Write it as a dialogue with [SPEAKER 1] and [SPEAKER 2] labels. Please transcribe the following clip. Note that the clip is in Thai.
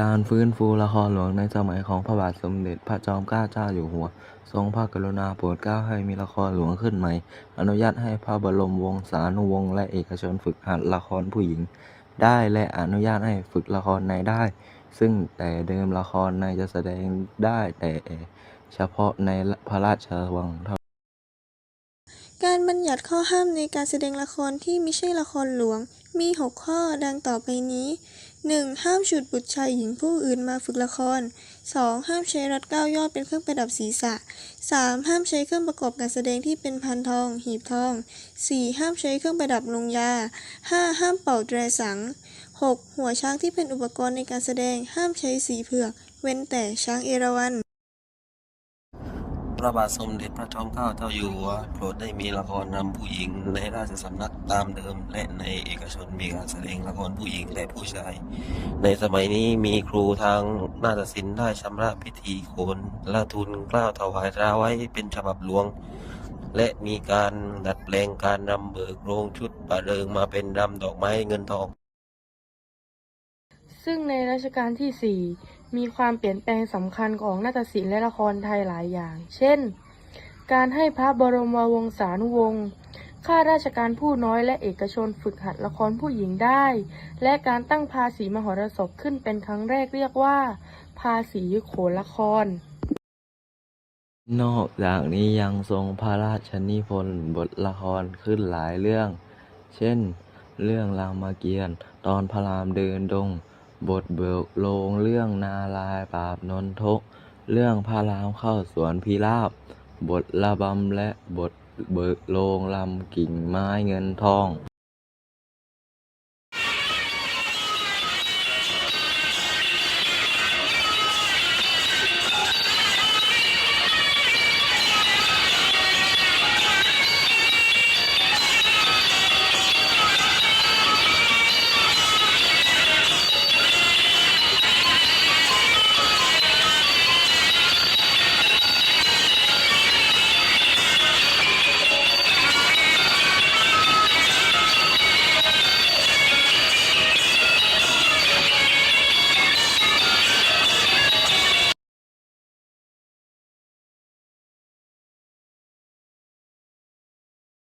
[SPEAKER 1] การฟื้นฟูละครหลวงในสมัยของพระบาทสมเด็จพระจอมเกล้าเจ้าอยู่หัว ทรงพระกรุณาโปรดเกล้าให้มีละครหลวงขึ้นใหม่ อนุญาตให้พระบรมวงศานุวงศ์และเอกชนฝึกหัดละครผู้หญิง ได้และอนุญาตให้ฝึกละครในได้ ซึ่งแต่เดิมละครในจะแสดงได้แต่เฉพาะในพระราชวังเท่า
[SPEAKER 2] การบัญญัติข้อห้ามในการแสดงละครที่ไม่ใช่ละครหลวงมี 6 ข้อดังต่อไปนี้ 1. ห้ามฉุดบุตรชายหญิงผู้อื่นมาฝึกละคร 2. ห้ามใช้รัดเก้ายอดเป็นเครื่องประดับศีรษะ 3. ห้ามใช้เครื่องประกอบการแสดงที่เป็นพันทอง หีบทอง 4. ห้ามใช้เครื่องประดับลงยา 5. ห้ามเป่าแตรสัง 6. หัวช้างที่เป็นอุปกรณ์ในการแสดง ห้ามใช้สีเผือก เว้นแต่ช้างเอราวัณ
[SPEAKER 3] ระบาทสมเด็จพระจอมเกล้าเจ้าอยู่หัวโปรดได้มีละครนำผู้หญิงในราชสำนักตามเดิม และในเอกชนมีการแสดงละครผู้หญิงและผู้ชาย ในสมัยนี้มีครูทางนาฏศิลป์ได้ชำระพิธีโขนละทุนกล้าวถวายตราไว้เป็นฉบับหลวง และมีการดัดแปลงการรำเบิกโรงชุดประเริงมาเป็นรำดอกไม้เงินทอง
[SPEAKER 4] ซึ่งในรัชกาลที่ 4 มีความเปลี่ยนแปลงสำคัญของนาฏศิลป์และละครไทยหลายอย่าง เช่น การให้พระบรมวงศานุวงศ์ข้าราชการผู้น้อยและเอกชนฝึกหัดละครผู้หญิงได้ และการตั้งภาษีมหรสพขึ้นเป็นครั้งแรกเรียกว่า ภาษีโขนละคร
[SPEAKER 1] นอกจากนี้ยังทรงพระราชนิพนธ์บทละครขึ้นหลายเรื่อง เช่น เรื่องรามเกียรติ์ตอนพระรามเดินดง บทเบิกโลงเรื่องนาลายปราบนนทก เรื่องพระรามเข้าสวนพิราบ บทระบำและบทเบิกโลงลำกิ่งไม้เงินทอง